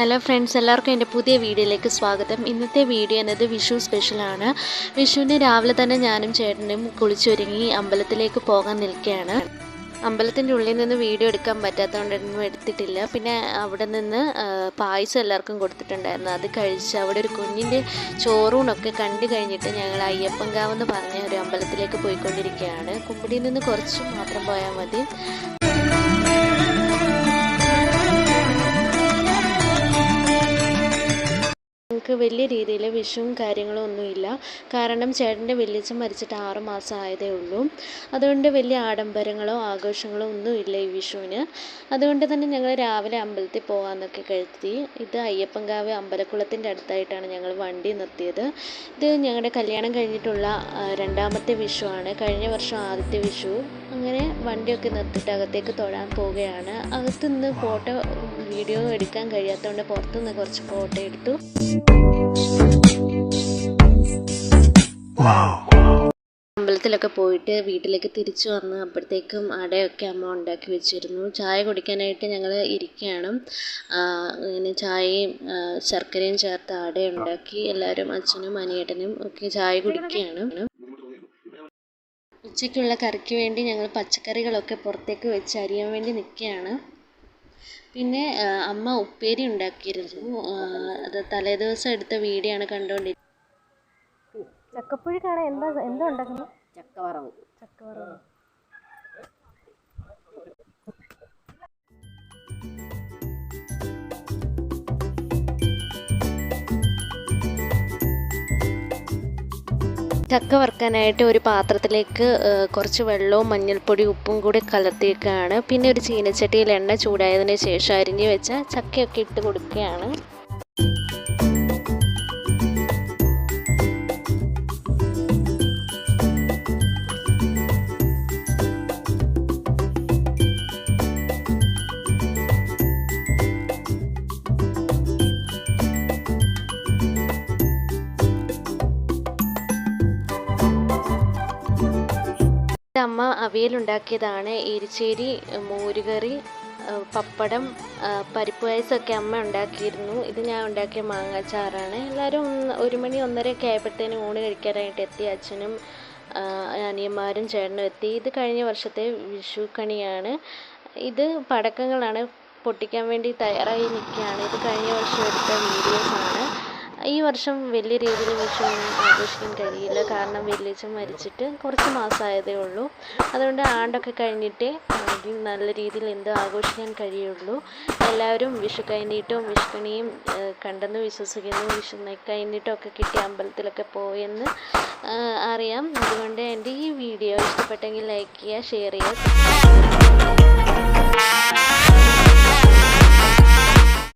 Hello friends എല്ലാവർക്കും എന്റെ പുതിയ വീഡിയോയിലേക്ക് സ്വാഗതം. ഇന്നത്തെ വീഡിയോ എന്നത് വിഷു സ്പെഷ്യലാണ് വിഷുവിന് രാവിലെ തന്നെ ഞാനും ചേട്ടനും കുളിച്ചൊരുങ്ങി അമ്പലത്തിലേക്ക് പോകാൻ നിൽക്കുകയാണ്. അമ്പലത്തിന്റെ ഉള്ളിൽ നിന്ന് വീഡിയോ എടുക്കാൻ പറ്റാത്തതുകൊണ്ടൊന്നും എടുത്തിട്ടില്ല. പിന്നെ അവിടെ നിന്ന് പായസം എല്ലാവർക്കും കൊടുത്തിട്ടുണ്ടായിരുന്നു. അത് കഴിച്ച് അവിടെ ഒരു കുഞ്ഞിന്റെ ചോറൂണൊക്കെ കണ്ടു കഴിഞ്ഞിട്ട് ഞങ്ങൾ അയ്യപ്പൻകാവ് എന്ന് പറഞ്ഞ ഒരു അമ്പലത്തിലേക്ക് പോയിക്കൊണ്ടിരിക്കുകയാണ്. കുമ്പിടിയിൽ നിന്ന് കുറച്ച് മാത്രം പോയാൽ മതി. ഞങ്ങൾക്ക് വലിയ രീതിയിൽ വിഷവും കാര്യങ്ങളും ഒന്നുമില്ല. കാരണം ചേട്ടന്റെ വല്യച്ഛൻ മരിച്ചിട്ട് ആറ് മാസം ആയതേ ഉള്ളൂ. അതുകൊണ്ട് വലിയ ആഡംബരങ്ങളോ ആഘോഷങ്ങളോ ഒന്നുമില്ല ഈ വിഷുവിന്. അതുകൊണ്ട് തന്നെ ഞങ്ങൾ രാവിലെ അമ്പലത്തിൽ പോകാമെന്നൊക്കെ കരുതി. ഇത് അയ്യപ്പൻകാവ് അമ്പലക്കുളത്തിന്റെ അടുത്തായിട്ടാണ് ഞങ്ങൾ വണ്ടി നിർത്തിയത്. ഇത് ഞങ്ങളുടെ കല്യാണം കഴിഞ്ഞിട്ടുള്ള രണ്ടാമത്തെ രണ്ടാമത്തെ വിഷുവാണ്. കഴിഞ്ഞ വർഷം ആദ്യത്തെ വിഷു. അങ്ങനെ വണ്ടിയൊക്കെ നിർത്തിയിട്ട് അകത്തേക്ക് തൊഴാൻ പോവുകയാണ്. അകത്തുനിന്ന് ഫോട്ടോ വീഡിയോ എടുക്കാൻ കഴിയാത്തതുകൊണ്ട് പുറത്തുനിന്ന് കുറച്ച് ഫോട്ടോ എടുത്തു. അമ്പലത്തിലൊക്കെ പോയിട്ട് വീട്ടിലേക്ക് തിരിച്ചു വന്ന് അപ്പോഴത്തേക്കും അടയൊക്കെ അമ്മ ഉണ്ടാക്കി വെച്ചിരുന്നു. ചായ കുടിക്കാനായിട്ട് ഞങ്ങൾ ഇരിക്കുകയാണ്. ഇങ്ങനെ ചായയും ശർക്കരയും ചേർത്ത് അട ഉണ്ടാക്കി എല്ലാവരും അച്ഛനും അനിയേട്ടനും ഒക്കെ ചായ കുടിക്കുകയാണ്. ഉച്ചയ്ക്കുള്ള കറിക്ക് വേണ്ടി ഞങ്ങൾ പച്ചക്കറികളൊക്കെ പുറത്തേക്ക് വെച്ച് അരിയാൻ വേണ്ടി നിൽക്കുകയാണ്. പിന്നെ അമ്മ ഉപ്പേരി ഉണ്ടാക്കിയിരുന്നു. അത് തലേദിവസം എടുത്ത വീഡിയോ ആണ് കണ്ടുകൊണ്ടിരിക്കുന്നത് ചക്കപ്പുഴുക്കാണ്? എന്താ എന്താ ഉണ്ടാക്കുന്നത്? ചക്കവറവ്. ചക്കവറവ്. ചക്ക വറുക്കാനായിട്ട് ഒരു പാത്രത്തിലേക്ക് കുറച്ച് വെള്ളവും മഞ്ഞൾപ്പൊടി ഉപ്പും കൂടി കലർത്തിയേക്കാണ്. പിന്നെ ഒരു ചീനച്ചട്ടിയിൽ എണ്ണ ചൂടായതിനു ശേഷം അരിഞ്ഞു വെച്ച ചക്കയൊക്കെ ഇട്ട് കൊടുക്കുകയാണ്. ഇത് അമ്മ അവിയലുണ്ടാക്കിയതാണ്. എരിശ്ശേരി മോരുകറി പപ്പടം പരിപ്പ് പായസമൊക്കെ അമ്മ ഉണ്ടാക്കിയിരുന്നു. ഇത് ഞാൻ ഉണ്ടാക്കിയ മാങ്ങാച്ചാറാണ്. എല്ലാവരും ഒരു മണി ഒന്നരയൊക്കെ ആയപ്പോഴത്തേനും ഊണ് കഴിക്കാനായിട്ട് എത്തി. അച്ഛനും അനിയന്മാരും ചേട്ടനും എത്തി. ഇത് കഴിഞ്ഞ വർഷത്തെ വിഷു കണിയാണ് ഇത് പടക്കങ്ങളാണ് പൊട്ടിക്കാൻ വേണ്ടി തയ്യാറായി നിൽക്കുകയാണ്. ഇത് കഴിഞ്ഞ വർഷം എടുത്ത വീഡിയോസാണ്. ഈ വർഷം വലിയ രീതിയിൽ വിഷു ആഘോഷിക്കാൻ കഴിയില്ല. കാരണം വലിയച്ഛൻ മരിച്ചിട്ട് കുറച്ച് മാസമായതേ ഉള്ളൂ. അതുകൊണ്ട് ആണ്ടൊക്കെ കഴിഞ്ഞിട്ടേ നല്ല രീതിയിൽ എന്ത് ആഘോഷിക്കാൻ കഴിയുള്ളൂ. എല്ലാവരും വിഷു കഴിഞ്ഞിട്ടും വിഷുക്കണിയും കണ്ടെന്ന് വിശ്വസിക്കുന്നു. വിഷു കഴിഞ്ഞിട്ടൊക്കെ കിട്ടിയ അമ്പലത്തിലൊക്കെ പോയെന്ന് അറിയാം. അതുകൊണ്ട് എന്റെ ഈ വീഡിയോ ഇഷ്ടപ്പെട്ടെങ്കിൽ ലൈക്ക് ചെയ്യുക ഷെയർ ചെയ്യുക.